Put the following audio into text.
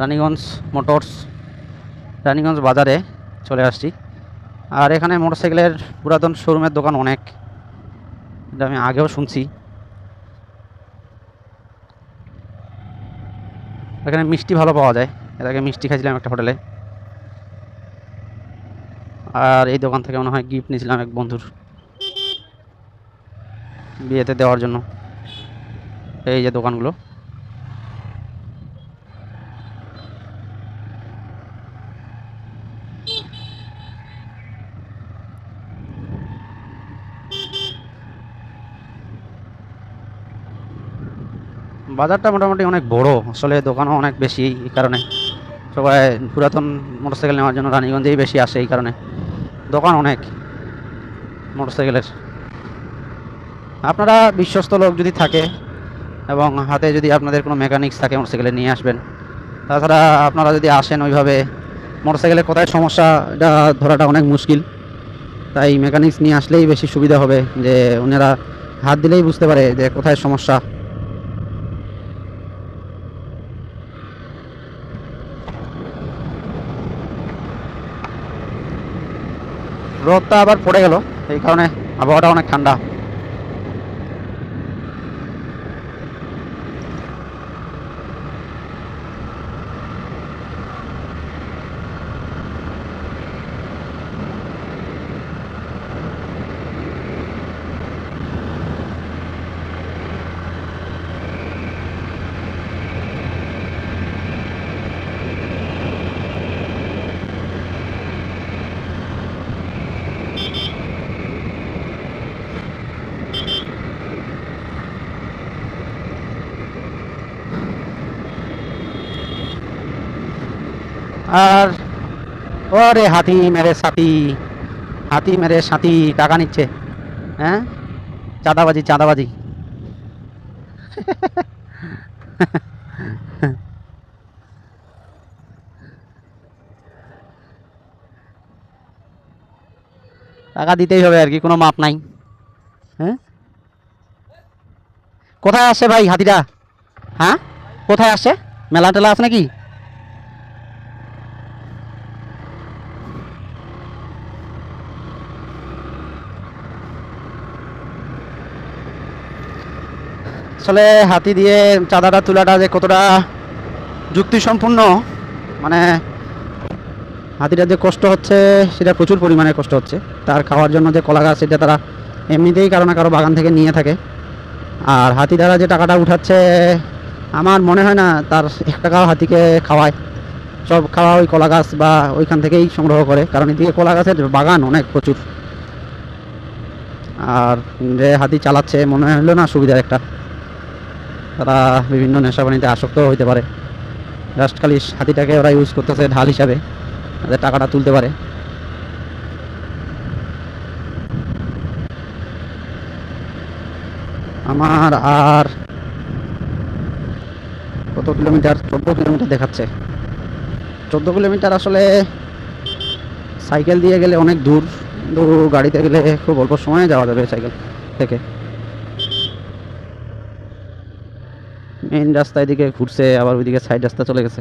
Raniganj motors, Raniganj বাজারে চলে আসছি। আর এখানে মোটরসাইকেলের পুরাতন শোরুমের দোকান অনেক, এটা আমি আগেও শুনছি। এখানে মিষ্টি ভালো পাওয়া যায়। এর আগে মিষ্টি খাইছিলাম একটা হোটেলে। আর এই দোকান থেকে মনে হয় গিফট নিয়েছিলাম এক বন্ধুর বিয়েতে দেওয়ার জন্য। এই যে দোকানগুলো। বাজারটা মোটামুটি অনেক বড়। আসলে দোকানও অনেক বেশি এই কারণে। সবাই পুরাতন মোটরসাইকেল নেওয়ার জন্য রানীগঞ্জেই বেশি আসে এই কারণে। দোকান অনেক মোটরসাইকেলের। আপনারা বিশ্বস্ত লোক যদি থাকে এবং হাতে যদি আপনাদের কোনো মেকানিক্স থাকে মোটরসাইকেলে নিয়ে আসবেন, তাছাড়া আপনারা যদি আসেন ওইভাবে মোটরসাইকেলের কোথায় সমস্যা, এটা ধরাটা অনেক মুশকিল। তাই মেকানিক্স নিয়ে আসলেই বেশি সুবিধা হবে যে ওনারা হাত দিলেই বুঝতে পারে যে কোথায় সমস্যা। রোদটা আবার পড়ে গেল এই কারণে আবহাওয়াটা অনেক ঠান্ডা। আর ওরে হাতি মেরে সাথী, হাতি মেরে সাথী, টাকা নিচ্ছে। হ্যাঁ? চাঁদাবাজি চাঁদাবাজি। টাকা দিতেই হবে আর কি, কোনো মাপ নাই। হ্যাঁ? কোথায় আসছে ভাই হাতিটা? হ্যাঁ? কোথায় আসছে মেলা টেলা আছে নাকি? আসলে হাতি দিয়ে চাঁদাটা, তোলাটা যে কতটা যুক্তিসম্পূর্ণ মানে হাতিটা যে কষ্ট হচ্ছে, সেটা প্রচুর পরিমাণে কষ্ট হচ্ছে। তার খাওয়ার জন্য যে কলা গাছ, সেটা তারা এমনিতেই কারও না কারও বাগান থেকে নিয়ে থাকে। আর হাতি দ্বারা যে টাকাটা উঠাচ্ছে, আমার মনে হয় না তার এক টাকাও হাতিকে খাওয়ায়। সব খাওয়া ওই কলা গাছ বা ওইখান থেকেই সংগ্রহ করে, কারণ এদিকে কলা গাছের বাগান অনেক প্রচুর। আর যে হাতি চালাচ্ছে, মনে হলো না সুবিধার একটা। তারা বিভিন্ন নেশাবানিতে আসক্ত হইতে পারে। জাস্ট খালি হাতিটাকে ওরা ইউজ করতেছে ঢাল হিসাবে তাদের টাকাটা তুলতে পারে। আমার আর কত কিলোমিটার? চোদ্দ কিলোমিটার দেখাচ্ছে। চোদ্দ কিলোমিটার আসলে সাইকেল দিয়ে গেলে অনেক দূর। কিন্তু গাড়িতে গেলে খুব অল্প সময়ে যাওয়া যাবে সাইকেল থেকে। মেইন রাস্তা এদিকে ঘুরছে আবার ওইদিকে সাইড রাস্তা চলে গেছে।